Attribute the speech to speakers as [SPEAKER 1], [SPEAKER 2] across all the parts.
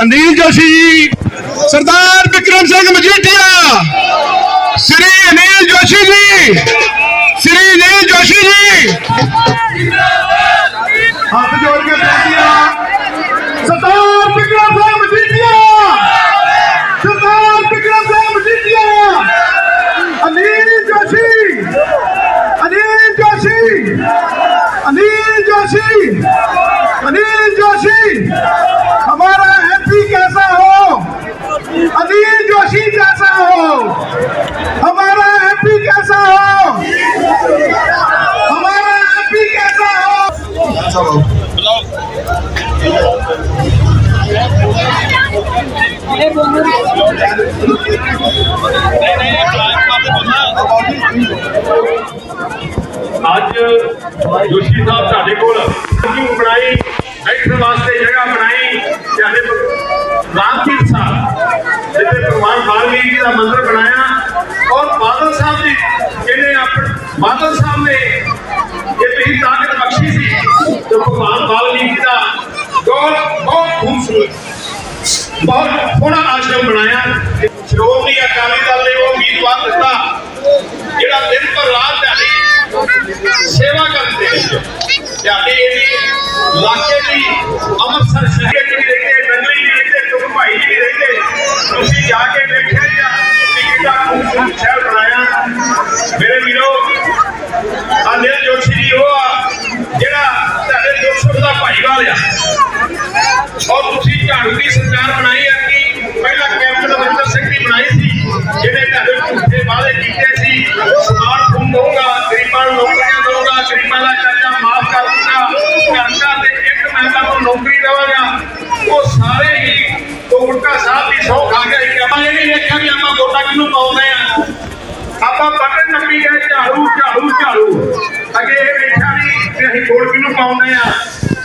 [SPEAKER 1] ਅਨਿਲ ਜੋਸ਼ੀ ਜੀ, ਸਰਦਾਰ ਵਿਕਰਮ ਸਿੰਘ ਮਜੀਠੀਆ, ਸ੍ਰੀ ਅਨਿਲ ਜੋਸ਼ੀ ਜੀ, ਸ੍ਰੀ ਅਨੀਲ ਜੋਸ਼ੀ ਜੀ। ਹੱਥ ਜੋੜ ਕੇ अनिल जोशी हमारा एमपी कैसा हो अनिल जोशी जैसा हो हमारा एमपी कैसा हो हमारा एमपी कैसा हो
[SPEAKER 2] ਅੱਜ ਜੋਸ਼ੀ ਸਾਹਿਬ ਤੁਹਾਡੇ ਕੋਲ ਪਾਰਕਿੰਗ ਬਣਾਈ, ਬੈਠਣ ਵਾਸਤੇ ਜਗ੍ਹਾ ਬਣਾਈ, ਤੁਹਾਡੇ ਰਾਮਪੀਰ ਸਾਹਿਬ, ਜਿੱਥੇ ਭਗਵਾਨ ਵਾਲਮੀਕੀ ਦਾ ਮੰਦਿਰ ਬਣਾਇਆ, ਔਰ ਬਾਦਲ ਸਾਹਿਬ ਜੀ ਜਿਹਨੇ ਆਪਣੇ, ਬਾਦਲ ਸਾਹਿਬ ਨੇ ਇਹ ਤੁਸੀਂ ਤਾਕਤ ਬਖਸ਼ੀ ਸੀ ਤੇ ਭਗਵਾਨ ਵਾਲਮੀਕੀ ਦਾ ਬਹੁਤ ਬਹੁਤ ਖੂਬਸੂਰਤ, ਬਹੁਤ ਸੋਹਣਾ ਆਸ਼ਰਮ ਬਣਾਇਆ। ਸ਼੍ਰੋਮਣੀ ਅਕਾਲੀ ਦਲ ਨੇ ਉਹ ਉਮੀਦਵਾਰ ਦਿੱਤਾ, ਜਿਹੜਾ ਦਿਨ ਪਰ ਰਾਤ ਤੁਹਾਡੀ ਸੇਵਾ ਕਰਦੇ ਨੇ ਤੁਹਾਡੇ ਇਹ ਇਲਾਕੇ ਦੀ ਅੰਮ੍ਰਿਤਸਰ ਸ਼ਹਿਰ ਦੀ ਰਹਿੰਦੇ ਨਗਰੀ ਦੀ ਰਹਿੰਦੇ ਤੁਮ ਭਾਈ ਜੀ ਰਹਿੰਦੇ। ਤੁਸੀਂ ਜਾ ਕੇ ਵੇਖਿਆ ਹੀ ਆ ਖੂਬਸੂਰਤ ਸ਼ਹਿਰ ਬਣਾਇਆ। ਮੇਰੇ ਵੀਰੋ, ਅਨਿਲ ਜੋਸ਼ੀ ਜੀ ਉਹ ਆ, ਜਿਹੜਾ ਤੁਹਾਡੇ ਦੁੱਖ ਦਾ ਭਾਈਵਾਲ ਆ। ਔਰ ਤੁਸੀਂ ਝਾੜੂ ਦੀ ਸਰਕਾਰ ਬਣਾਈ ਹੈ ਕਿ ਪਹਿਲਾਂ ਕੈਪਟਨ ਅਮਰਿੰਦਰ ਸਿੰਘ ਦੀ ਬਣਾਈ ਸੀ, ਜਿਹਨੇ ਤੁਹਾਡੇ ਤੁਹਾਨੂੰ ਨੌਕਰੀ ਉਹ ਸਾਰੇ ਹੀ ਕੋਟਕਾ ਸਾਹਿਬ ਦੀ ਸੌ ਖਾ ਕੇ ਕਿ ਆਪਾਂ ਇਹ ਨਹੀਂ ਵੇਖਿਆ ਵੀ ਆਪਾਂ ਵੋਟਾਂ ਕਿਹਨੂੰ ਪਾਉਂਦੇ ਆ। ਆਪਾਂ ਬਟਨ ਨੱਪੀ ਗਏ, ਝਾੜੂ ਝਾੜੂ ਝਾੜੂ। ਅੱਗੇ ਇਹ ਵੇਖਿਆ ਨਹੀਂ ਕਿ ਅਸੀਂ ਵੋਟ ਕਿਹਨੂੰ ਪਾਉਂਦੇ ਆ।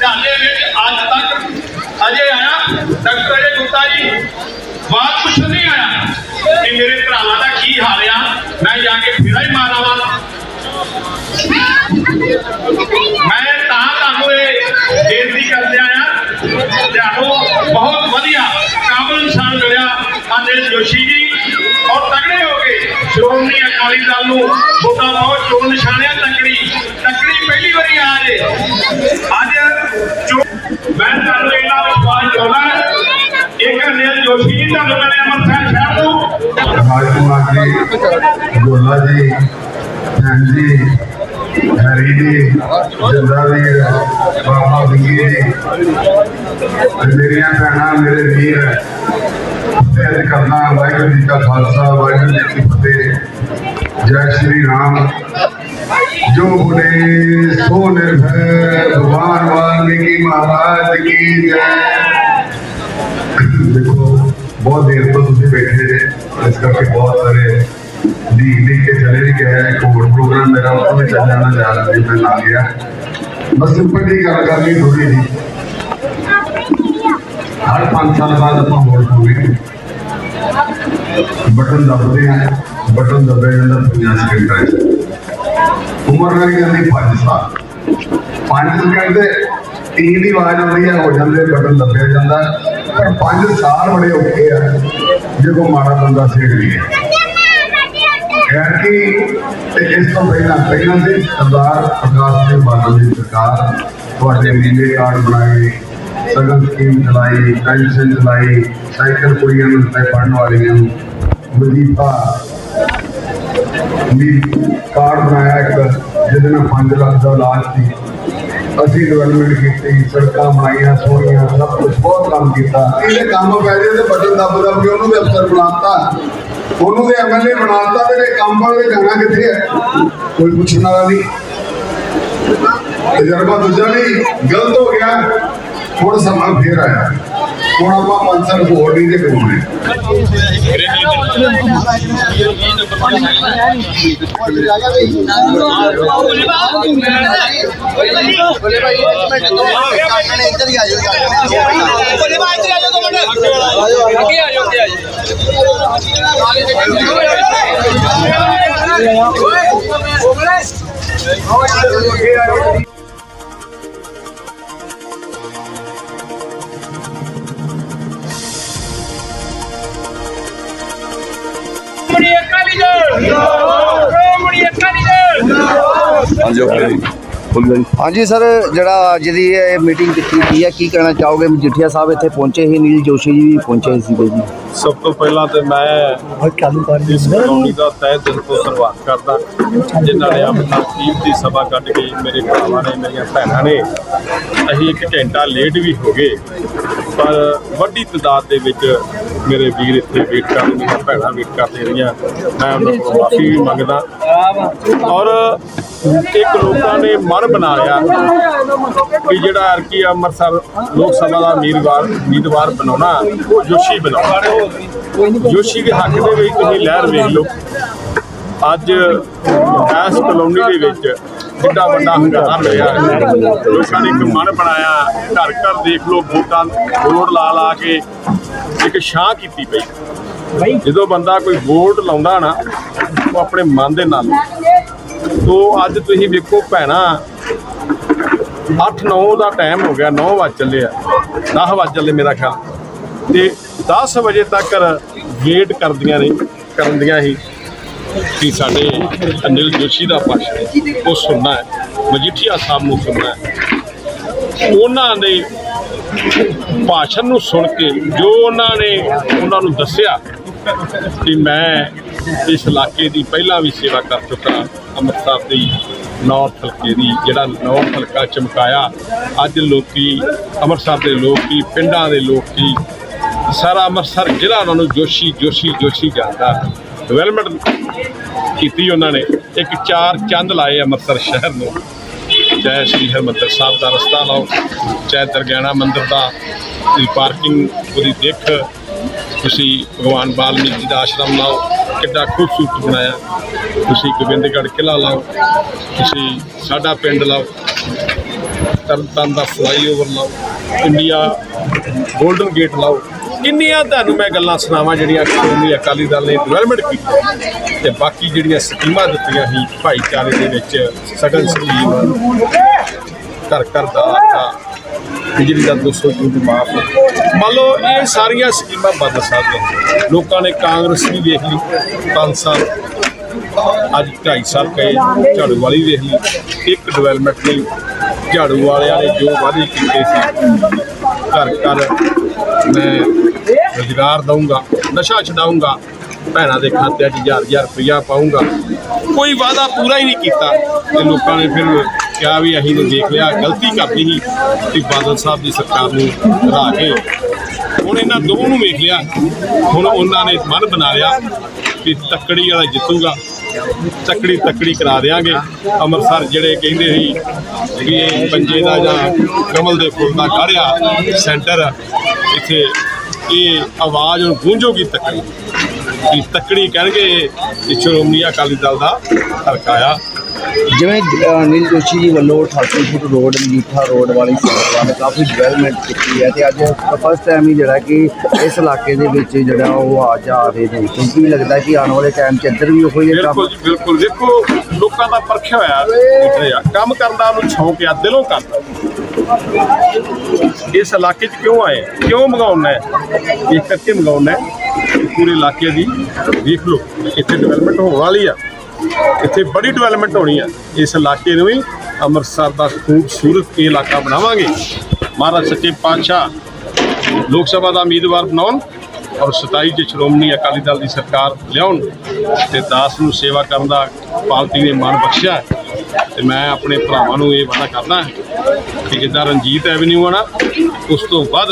[SPEAKER 2] ਝਾਲੇ ਵਿੱਚ ਅੱਜ ਤੱਕ ਅਜੇ ਆਇਆ ਡਾਕਟਰ ਅਜੇ ਗੁੱਤਾ ਜੀ। ਬਾਤ ਕੁਛ ਨਹੀਂ ਆਇਆ ਕਿ ਮੇਰੇ ਭਰਾਵਾਂ ਦਾ ਕੀ ਹਾਲ ਆ। ਮੈਂ ਜਾ ਕੇ ਫੇਰਾ ਹੀ ਮਾਰਾਵਾਂ ਮੈਂ ਤਾਂ ਤੁਹਾਨੂੰ ਇਹ ਬੇਨਤੀ ਕਰਦੇ ਆਇਆ ਤੁਹਾਨੂੰ ਬਹੁਤ ਵਧੀਆ ਕਾਬਲ ਇਨਸਾਨ ਮਿਲਿਆ ਅਨਿਲ ਜੋਸ਼ੀ ਜੀ। ਔਰ ਤਗੜੇ ਹੋ ਕੇ ਸ਼੍ਰੋਮਣੀ ਅਕਾਲੀ ਦਲ ਨੂੰ ਵੋਟਾਂ ਪਾਓ ਚੋਣ ਨਿਸ਼ਾਨਿਆਂ ਤੱਕੜੀ। ਤੱਕੜੀ ਪਹਿਲੀ ਵਾਰੀ ਆ ਜੇ। ਅੱਜ ਮੈਂ ਤੁਹਾਨੂੰ ਇਹਨਾਂ ਵਿਸ਼ਵਾਸ ਦਿਵਾਉਣਾ ਇੱਕ ਅਨਿਲ ਜੋਸ਼ੀ ਜੀ ਤੁਹਾਨੂੰ ਮਿਲੇ ਅੰਮ੍ਰਿਤਸਰ ਸ਼ਹਿਰ ਤੋਂ।
[SPEAKER 3] ਰਾਜ ਕੁਮਾਰ ਗੋਲਾ ਜੀ, ਭੈਣ ਜੀ ਹਰੀ ਜੀ ਜਿੰਦਾ ਵੀਰ ਬਾਬਾ ਵਿੰਗੀ ਜੀ ਤੇ ਮੇਰੀਆਂ ਭੈਣਾਂ ਮੇਰੇ ਵੀਰ ਤੇ ਅੱਜ ਕਰਨਾ ਵਾਹਿਗੁਰੂ ਜੀ ਕਾ ਖਾਲਸਾ ਵਾਹਿਗੁਰੂ ਜੀ ਕੀ ਫਤਿਹ ਜੈ ਸ਼੍ਰੀ ਰਾਮ ਜੋ ਬੋਲੇ ਸੋ ਨਿਰਭੈ ਭਗਵਾਨ ਵਾਲਮੀਕੀ ਮਹਾਰਾਜ ਕੀ ਜੈ ਦੇਖੋ ਬਹੁਤ ਦੇਰ ਤੋਂ ਤੁਸੀਂ ਬੈਠੇ ਜੇ ਇਸ ਕਰਕੇ ਮੇਰਾ ਚੱਲ ਜਾਣਾ ਜਾ ਰਿਹਾ ਸੀ ਮੈਂ ਨਾ ਗਿਆ। ਬਸ ਸਿੰਪਲ ਦੀ ਗੱਲ ਕਰਨੀ ਥੋੜੀ ਜੀ। ਹਰ 5 ਸਾਲ ਬਾਅਦ ਆਪਾਂ ਵੋਟ ਪਾਉਂਦੇ ਬਟਨ ਦਬਦੇ ਆ ਬਟਨ ਦਬੇ ਜਾਂਦਾ 50 ਸਕਿੰਟਾਂ 'ਚ। ਉਮਰ ਨਾਲ ਕਹਿੰਦੀ 5 ਸਾਲ। 5 ਸਕਿੰਟ ਦੇ ਤੀਨ ਦੀ ਆਵਾਜ਼ ਆਉਂਦੀ ਹੈ, ਹੋ ਜਾਂਦੇ, ਬਟਨ ਦੱਬਿਆ ਜਾਂਦਾ। ਪਰ 5 ਸਾਲ ਬੜੇ ਔਖੇ ਆ ਜੇ ਕੋ ਮਾੜਾ ਬੰਦਾ ਸੇੜ ਲਈਏ। ਖੈਰ ਤੇ ਇਸ ਤੋਂ ਪਹਿਲਾਂ ਪਹਿਲਾਂ ਦੇ ਸਰਦਾਰ ਪ੍ਰਕਾਸ਼ ਸਿੰਘ ਬਾਦਲ ਦੀ ਸਰਕਾਰ ਤੁਹਾਡੇ ਨੀਲੇ ਕਾਰਡ ਬਣਾਏ, ਸਗਨ ਸਕੀਮ ਚਲਾਈ, ਪੈਨਸ਼ਨ ਚਲਾਈ, ਸਾਈਕਲ ਕੁੜੀਆਂ ਨੂੰ ਤੇ ਪੜਨ ਵਾਲੀਆਂ ਨੂੰ ਵਜ਼ੀਫਾ ਵੀ ਕਾਰਡ ਬਣਾਇਆ ਇੱਕ, ਜਿਹਦੇ ਨਾਲ 5 ਲੱਖ ਦਾ ਇਲਾਜ ਸੀ। ਅਸੀਂ ਡਿਵੈਲਪਮੈਂਟ ਕੀਤੀ, ਸੜਕਾਂ ਬਣਾਈਆਂ, ਸੋਹਣੀਆਂ, ਸਭ ਕੁਝ ਬਹੁਤ ਕੰਮ ਕੀਤਾ। ਇਹਦੇ ਕੰਮ ਪੈ ਜੇ ਤੇ ਬਟਨ ਦੱਬ ਦੱਬ ਕੇ ਉਹਨੂੰ ਵੀ ਅਫਸਰ ਬਣਾਤਾ। ਉਹਨੂੰ ਤੇ ਐਮਐਲਏ ਬਣਾਤਾ, ਤੇ ਇਹਦੇ ਕੰਮ ਵਾਲੇ ਜਾਣਾ ਕਿੱਥੇ ਹੈ? ਕੋਈ ਪੁੱਛਣ ਵਾਲਾ ਨਹੀਂ। ਤਜਰਬਾ ਦੂਜਾ ਨਹੀਂ, ਗਲਤ ਹੋ ਗਿਆ, ਹੁਣ ਸਮਾਂ ਫੇਰ ਆਇਆ। ਹੁਣ ਆਪਾਂ ਪੰਸਰ ਹੋਰ ਨਹੀਂ ਦੇ ਕਰੂਗੇ
[SPEAKER 4] ਸ਼੍ਰੋਮਣੀ ਅਕਾਲੀ ਦਲ। ਸ਼੍ਰੋਮਣੀ ਅਕਾਲੀ ਦਲ।
[SPEAKER 5] ਹਾਂਜੀ ਸਰ ਜਿਹੜਾ ਅੱਜ ਦੀ ਇਹ ਮੀਟਿੰਗ ਕੀਤੀ ਗਈ ਹੈ ਕੀ ਕਹਿਣਾ ਚਾਹੋਗੇ? ਮਜੀਠੀਆ ਸਾਹਿਬ ਇੱਥੇ ਪਹੁੰਚੇ ਸੀ ਨੀਲ ਜੋਸ਼ੀ ਜੀ ਵੀ ਪਹੁੰਚੇ ਸੀਗੇ ਜੀ।
[SPEAKER 2] ਸਭ ਤੋਂ ਪਹਿਲਾਂ ਤੇ ਮੈਂ ਇਸ ਕਲੋਨੀ ਦਾ ਤਹਿ ਦਿਲ ਤੋਂ ਧੰਨਵਾਦ ਕਰਦਾ ਜਿਨ੍ਹਾਂ ਨੇ ਆਪਣਾ ਕੀਮਤੀ ਸਮਾਂ ਕੱਢ ਕੇ ਮੇਰੇ ਭਰਾਵਾਂ ਨੇ ਮੇਰੀਆਂ ਭੈਣਾਂ ਨੇ ਅਸੀਂ ਇੱਕ ਘੰਟਾ ਲੇਟ ਵੀ ਹੋ ਗਏ ਪਰ ਵੱਡੀ ਤਾਦਾਦ ਦੇ ਵਿੱਚ ਮੇਰੇ ਵੀਰ ਇੱਥੇ ਵੇਟ ਕਰ ਰਹੇ ਮੇਰੀਆਂ ਭੈਣਾਂ ਵੇਟ ਕਰਦੀਆਂ ਰਹੀਆਂ ਮੈਂ ਉਹਨਾਂ ਕੋਲ ਮਾਫੀ ਵੀ ਮੰਗਦਾ। ਔਰ ਇੱਕ ਲੋਕਾਂ ਨੇ ਮਨ ਬਣਾ ਲਿਆ ਕਿ ਜਿਹੜਾ ਅਰਕੀ ਅੰਮ੍ਰਿਤਸਰ ਲੋਕ ਸਭਾ ਦਾ ਉਮੀਦਵਾਰ ਉਮੀਦਵਾਰ ਬਣਾਉਣਾ, ਉਹ ਜੋਸ਼ੀ ਬਣਾਉਣਾ। ਜੋਸ਼ੀ ਦੇ ਹੱਕ ਦੇ ਵਿੱਚ ਤੁਸੀਂ ਲਹਿਰ ਵੇਖ ਲਓ। ਅੱਜ ਇਸ ਕਲੋਨੀ ਦੇ ਵਿੱਚ ਕਿੰਨਾ ਵੱਡਾ ਹੰਗਾਮਾ ਹੋਇਆ। ਲੋਕਾਂ ਨੇ ਇੱਕ ਮਨ ਬਣਾਇਆ। ਘਰ ਘਰ ਦੇਖ ਲਓ ਵੋਟਾਂ ਵੋਟ ਲਾ ਲਾ ਕੇ ਇੱਕ ਛਾਂ ਕੀਤੀ ਪਈ। ਜਦੋਂ ਬੰਦਾ ਕੋਈ ਵੋਟ ਲਾਉਂਦਾ ਨਾ ਉਹ ਆਪਣੇ ਮਨ ਦੇ ਨਾਲ। ਤੋ ਅੱਜ ਤੁਸੀਂ ਵੇਖੋ ਭੈਣਾ 8-9 ਦਾ ਟਾਈਮ ਹੋ ਗਿਆ 9 ਵਜ ਚੱਲੇ ਆ। 10 ਵਜ ਚੱਲੇ ਮੇਰਾ ਖਿਆਲ। ਤੇ 10 ਵਜੇ ਤੱਕ ਵੇਟ ਕਰਦੀਆਂ ਨੇ ਕਰਨ ਦੀਆਂ ਹੀ। ਕਿ ਸਾਡੇ ਅਨਿਲ ਜੋਸ਼ੀ ਦਾ ਭਾਸ਼ਣ ਉਹ ਸੁਣਨਾ ਹੈ, ਮਜੀਠੀਆ ਸਾਹਿਬ ਨੂੰ ਸੁਣਨਾ ਹੈ। ਉਹਨਾਂ ਦੇ ਭਾਸ਼ਣ ਨੂੰ ਸੁਣ ਕੇ ਜੋ ਉਹਨਾਂ ਨੇ ਉਹਨਾਂ ਨੂੰ ਦੱਸਿਆ ਕਿ ਮੈਂ ਇਸ ਇਲਾਕੇ ਦੀ ਪਹਿਲਾਂ ਵੀ ਸੇਵਾ ਕਰ ਚੁੱਕਾ ਅੰਮ੍ਰਿਤਸਰ ਦੀ ਨਾਰਥ ਹਲਕੇ ਦੀ, ਜਿਹੜਾ ਨਾਰਥ ਹਲਕਾ ਚਮਕਾਇਆ, ਅੱਜ ਲੋਕੀ, ਅੰਮ੍ਰਿਤਸਰ ਦੇ ਲੋਕੀ, ਪਿੰਡਾਂ ਦੇ ਲੋਕੀ, ਸਾਰਾ ਅੰਮ੍ਰਿਤਸਰ ਜ਼ਿਲ੍ਹਾ ਉਹਨਾਂ ਨੂੰ ਜੋਸ਼ੀ ਜੋਸ਼ੀ ਜੋਸ਼ੀ ਜਾਂਦਾ ਡਿਵੈਲਪਮੈਂਟ ਕੀਤੀ ਉਹਨਾਂ ਨੇ। ਇੱਕ ਚਾਰ ਚੰਦ ਲਾਏ ਅੰਮ੍ਰਿਤਸਰ ਸ਼ਹਿਰ ਨੂੰ। ਚਾਹੇ ਸ੍ਰੀ ਹਰਿਮੰਦਰ ਸਾਹਿਬ ਦਾ ਰਸਤਾ ਲਾਓ। ਚਾਹੇ ਦਰਗਿਆਣਾ ਮੰਦਿਰ ਦਾ ਦੀ ਪਾਰਕਿੰਗ ਉਹਦੀ ਦੇਖ। ਤੁਸੀਂ ਭਗਵਾਨ ਬਾਲਮੀਕ ਜੀ ਦਾ ਆਸ਼ਰਮ ਲਾਓ। ਕਿੱਡਾ ਖੂਬਸੂਰਤ ਬਣਾਇਆ। ਤੁਸੀਂ ਗੋਬਿੰਦਗੜ੍ਹ ਕਿਲ੍ਹਾ ਲਾਓ। ਤੁਸੀਂ ਸਾਡਾ ਪਿੰਡ ਲਾਓ। ਤਰਨਤਾਰਨ ਦਾ ਫਲਾਈਓਵਰ ਲਾਓ। ਇੰਡੀਆ ਗੋਲਡਨ ਗੇਟ ਲਾਓ। ਕਿੰਨੀਆਂ ਤੁਹਾਨੂੰ ਮੈਂ ਗੱਲਾਂ ਸੁਣਾਵਾਂ ਜਿਹੜੀਆਂ ਸ਼੍ਰੋਮਣੀ ਅਕਾਲੀ ਦਲ ਨੇ ਡਿਵੈਲਪਮੈਂਟ ਕੀਤੀ ਤੇ ਬਾਕੀ ਜਿਹੜੀਆਂ ਸਕੀਮਾਂ ਦਿੱਤੀਆਂ ਸੀ ਭਾਈਚਾਰੇ ਦੇ ਵਿੱਚ ਸਗਨ ਸਕੀਮ, ਘਰ ਘਰ ਦਾ ਆਟਾ ਬਿਜਲੀ ਦਾ 200 ਯੂਨਿਟ ਮਾਫ। ਮੰਨ ਲਓ ਇਹ ਸਾਰੀਆਂ ਸਕੀਮਾਂ ਬਦਲ ਸਕਦੀਆਂ ਲੋਕਾਂ ਨੇ ਕਾਂਗਰਸ ਵੀ ਵੇਖ ਲਈ 5 ਸਾਲ, ਅੱਜ 2.5 ਸਾਲ ਕਹੇ ਝਾੜੂ ਵਾਲੀ ਵੇਖ ਲਈ। ਇੱਕ ਡਿਵੈਲਪਮੈਂਟ ਲਈ ਝਾੜੂ ਵਾਲਿਆਂ ਨੇ ਜੋ ਵਾਅਦੇ ਕੀਤੇ ਸੀ, ਘਰ ਘਰ ਮੈਂ ਰੁਜ਼ਗਾਰ ਦਊਂਗਾ, ਨਸ਼ਾ ਛਡਾਊਂਗਾ, ਭੈਣਾਂ ਦੇ ਖਾਤਿਆਂ 'ਚ ਹਜ਼ਾਰ ਹਜ਼ਾਰ ਰੁਪਇਆ ਪਾਊਂਗਾ। ਕੋਈ ਵਾਅਦਾ ਪੂਰਾ ਹੀ ਨਹੀਂ ਕੀਤਾ ਤੇ ਲੋਕਾਂ ਨੇ ਫਿਰ ਕਿਹਾ ਵੀ ਅਸੀਂ ਨੇ ਦੇਖ ਲਿਆ, ਗਲਤੀ ਕਰਦੀ ਸੀ ਕਿ ਬਾਦਲ ਸਾਹਿਬ ਦੀ ਸਰਕਾਰ ਨੂੰ ਹਰਾ ਕੇ ਹੁਣ ਇਹਨਾਂ ਦੋਵਾਂ ਨੂੰ ਵੇਖ ਲਿਆ। ਹੁਣ ਉਹਨਾਂ ਨੇ ਮਨ ਬਣਾ ਲਿਆ ਕਿ ਤੱਕੜੀ ਵਾਲਾ ਜਿੱਤੂਗਾ, ਤੱਕੜੀ ਤੱਕੜੀ ਕਰਾ ਦੇਾਂਗੇ ਅੰਮ੍ਰਿਤਸਰ ਜਿਹੜੇ ਕਹਿੰਦੇ ਸੀ ਵੀ ਇਹ ਪੰਜੇ ਦਾ ਜਾਂ ਕਮਲ ਦੇ ਫੁੱਲ ਦਾ ਕਾੜਿਆ ਸੈਂਟਰ ਇੱਥੇ ਇਹ ਆਵਾਜ਼ ਨੂੰ ਗੂੰਜੋਗੀ ਤੱਕੜੀ। ਕਿ ਤੱਕੜੀ ਕਹਿਣਗੇ ਕਿ ਸ਼੍ਰੋਮਣੀ ਅਕਾਲੀ ਦਲ ਦਾ ਹਲਕਾਇਆ
[SPEAKER 5] ਜਿਵੇਂ ਅ, ਨੀਲ ਜੋਸ਼ੀ ਜੀ ਵੱਲੋਂ 88 ਫੁੱਟ ਰੋਡ ਮਜੀਠਾ ਰੋਡ ਵਾਲੀ ਸੜਕ ਨੇ ਕਾਫੀ ਡਿਵੈਲਪਮੈਂਟ ਕੀਤੀ ਹੈ ਤੇ ਅੱਜ ਫਸਟ ਟਾਈਮ ਹੀ ਜਿਹੜਾ ਕਿ ਇਸ ਇਲਾਕੇ ਦੇ ਵਿੱਚ ਜਿਹੜਾ ਉਹ ਆ ਰਹੇ ਨੇ ਕਿਉਂਕਿ ਲੱਗਦਾ ਕਿ ਆਉਣ ਵਾਲੇ ਟਾਈਮ 'ਚ ਇੱਧਰ ਵੀ ਉਹੋ ਕੰਮ
[SPEAKER 2] ਬਿਲਕੁਲ ਜੀ ਬਿਲਕੁਲ। ਦੇਖੋ ਲੋਕਾਂ ਦਾ ਪਰਖਿਆ ਹੋਇਆ ਆ। ਕੰਮ ਕਰਨ ਦਾ ਉਹਨੂੰ ਸ਼ੌਂਕ ਆ ਦਿਲੋਂ ਕਰਦਾ। ਇਸ ਇਲਾਕੇ 'ਚ ਕਿਉਂ ਆਏ? ਕਿਉਂ ਮੰਗਾਉਣਾ ਹੈ? ਇਹ ਕਰਕੇ ਮੰਗਾਉਣਾ ਹੈ ਪੂਰੇ ਇਲਾਕੇ ਦੀ, ਦੇਖ ਲਓ, ਇੱਥੇ ਡਿਵੈਲਪਮੈਂਟ ਹੋਣ ਵਾਲੀ ਆ। ਇੱਥੇ ਬੜੀ ਡਿਵੈਲਪਮੈਂਟ ਹੋਣੀ ਆ। ਇਸ ਇਲਾਕੇ ਨੂੰ ਵੀ ਅੰਮ੍ਰਿਤਸਰ ਦਾ ਖੂਬਸੂਰਤ ਇਹ ਇਲਾਕਾ ਬਣਾਵਾਂਗੇ। ਮਹਾਰਾਜ ਸੱਚੇ ਪਾਤਸ਼ਾਹ, ਲੋਕ ਸਭਾ ਦਾ ਉਮੀਦਵਾਰ ਬਣਾਉਣ ਔਰ 27 ਚ ਸ਼੍ਰੋਮਣੀ ਅਕਾਲੀ ਦਲ ਦੀ ਸਰਕਾਰ ਲਿਆਉਣ ਤੇ ਦਾਸ ਨੂੰ ਸੇਵਾ ਕਰਨ ਦਾ ਪਾਰਟੀ ਨੇ ਮਾਣ ਬਖਸ਼ਿਆ ਹੈ। ਤੇ ਮੈਂ ਆਪਣੇ ਭਰਾਵਾਂ ਨੂੰ ਇਹ ਵਾਅਦਾ ਕਰਦਾ ਕਿ ਜਿੱਦਾਂ ਰਣਜੀਤ ਐਵਨਿਊ ਆ ਨਾ ਉਸ ਤੋਂ ਵੱਧ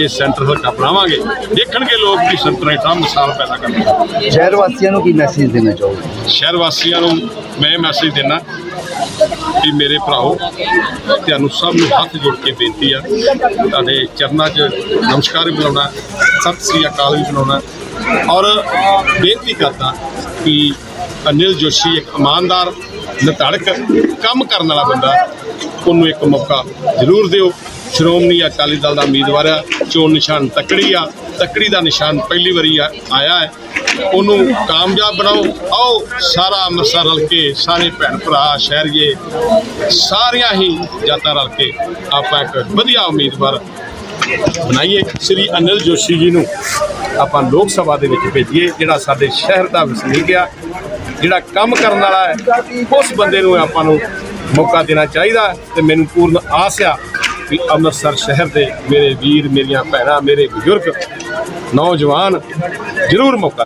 [SPEAKER 2] ਇਹ ਸੈਂਟਰ ਹਲਕਾ ਬਣਾਵਾਂਗੇ। ਦੇਖਣਗੇ ਲੋਕ ਕਿ ਸੰਤਰਾ ਇਟਾ ਮਿਸਾਲ ਪੈਦਾ ਕਰਨਗੇ
[SPEAKER 5] ਸ਼ਹਿਰ ਵਾਸੀਆਂ ਨੂੰ ਕੀ ਮੈਸੇਜ ਦੇਣਾ ਚਾਹੋਗੇ?
[SPEAKER 2] ਸ਼ਹਿਰ ਵਾਸੀਆਂ ਨੂੰ ਮੈਂ ਮੈਸੇਜ ਦੇਣਾ ਕਿ ਮੇਰੇ ਭਰਾਓ ਤੁਹਾਨੂੰ ਸਭ ਨੂੰ ਹੱਥ ਜੋੜ ਕੇ ਬੇਨਤੀ ਆ। ਤੁਹਾਡੇ ਚਰਨਾਂ 'ਚ ਨਮਸਕਾਰ ਵੀ ਬੁਲਾਉਣਾ ਸਤਿ ਸ੍ਰੀ ਅਕਾਲ ਵੀ ਬੁਲਾਉਣਾ। ਔਰ ਬੇਨਤੀ ਕਰਦਾ ਕਿ ਅਨਿਲ ਜੋਸ਼ੀ ਇੱਕ ਇਮਾਨਦਾਰ ਨਤੜਕ ਕੰਮ ਕਰਨ ਵਾਲਾ ਬੰਦਾ, ਉਹਨੂੰ ਇੱਕ ਮੌਕਾ ਜ਼ਰੂਰ ਦਿਓ। ਸ਼੍ਰੋਮਣੀ ਅਕਾਲੀ ਦਲ ਦਾ ਉਮੀਦਵਾਰ ਆ, ਚੋਣ ਨਿਸ਼ਾਨ ਤੱਕੜੀ ਆ, ਤੱਕੜੀ ਦਾ ਨਿਸ਼ਾਨ ਪਹਿਲੀ ਵਾਰੀ ਆਇਆ ਹੈ। ਉਹਨੂੰ ਕਾਮਯਾਬ ਬਣਾਓ। ਆਓ ਸਾਰਾ ਅੰਮ੍ਰਿਤਸਰ ਰਲ ਕੇ, ਸਾਰੇ ਭੈਣ ਭਰਾ, ਸ਼ਹਿਰੀਏ, ਸਾਰੀਆਂ ਹੀ ਜਾਤਾਂ ਰਲ ਕੇ ਆਪਾਂ ਇੱਕ ਵਧੀਆ ਉਮੀਦਵਾਰ ਬਣਾਈਏ। ਸ੍ਰੀ ਅਨਿਲ ਜੋਸ਼ੀ ਜੀ ਨੂੰ ਆਪਾਂ ਲੋਕ ਸਭਾ ਦੇ ਵਿੱਚ ਭੇਜੀਏ, ਜਿਹੜਾ ਸਾਡੇ ਸ਼ਹਿਰ ਦਾ ਵਸਨੀਕ ਆ। ਜਿਹੜਾ ਕੰਮ ਕਰਨ ਵਾਲਾ ਹੈ, ਉਸ ਬੰਦੇ ਨੂੰ ਆਪਾਂ ਨੂੰ ਮੌਕਾ ਦੇਣਾ ਚਾਹੀਦਾ ਤੇ ਮੈਨੂੰ ਪੂਰਨ ਆਸ ਆ ਕਿ ਅੰਮ੍ਰਿਤਸਰ ਸ਼ਹਿਰ ਦੇ ਮੇਰੇ ਵੀਰ, ਮੇਰੀਆਂ ਭੈਣਾਂ, ਮੇਰੇ ਬਜ਼ੁਰਗ, ਨੌਜਵਾਨ ਜ਼ਰੂਰ ਮੌਕਾ